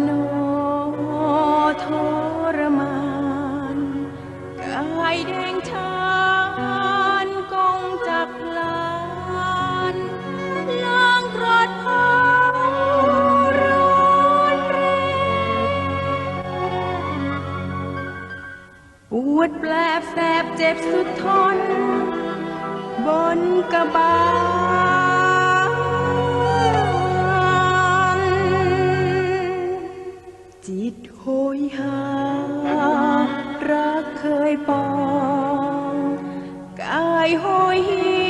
โนทรมานกายแดงชานกองจักลานล้างกรดพาร้นแรงปวดแปลบแสบเจ็บสุดทน บนกระบา ยหา รักเคยปอง กายโหยหิ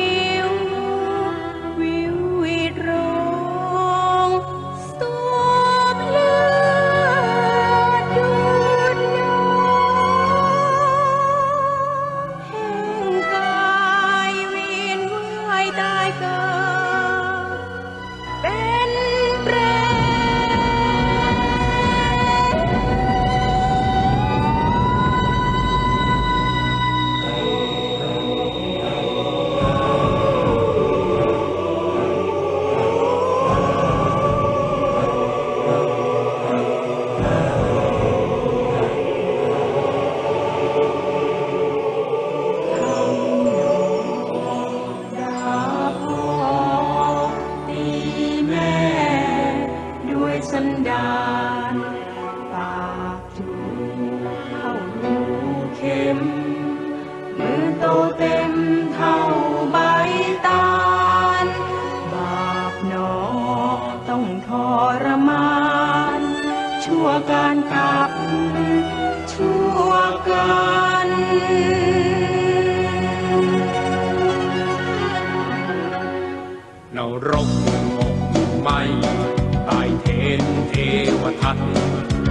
ม มือโตเต็มเท่าใบตาล บาปหนอต้องทรมาน ชั่วการกับชั่วกันนรกอกไหม่ตายเทนเทวทัต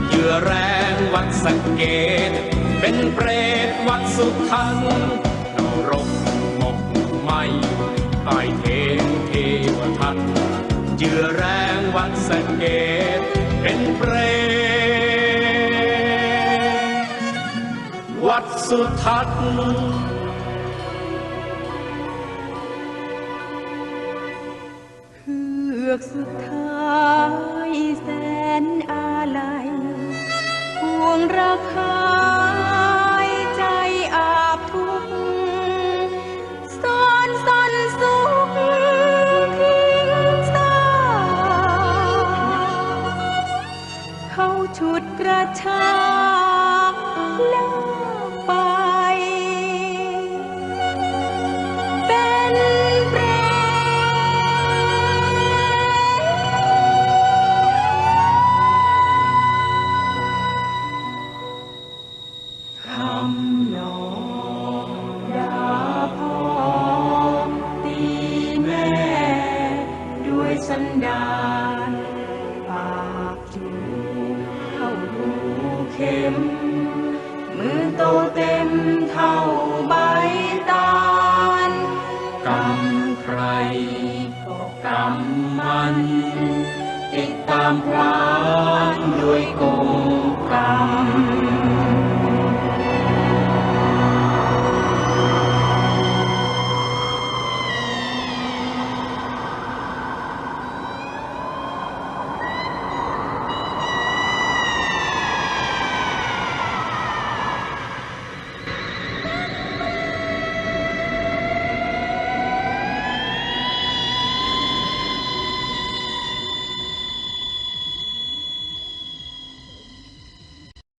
เยื่อแรงวัดสะเกต เป็นเปรตวัดสุทัศน์นรกหมกไหม่ตายเทนเทวทัตเหยื่อแรงวัดสะเกต เป็นเปรตวัดสุทัศน์เฮือกสุดท้ายแสนอาลัยห่วงระคา ฉุดกระชากลากไป เป็นเปรคำนองดาพ่อตีแม่ ด้วยสันดาน ข็ม มือโตเต็มเท่าใบตาลกรรมใครก็กรรมมัน ติดตามพรานด้วยกงกรรม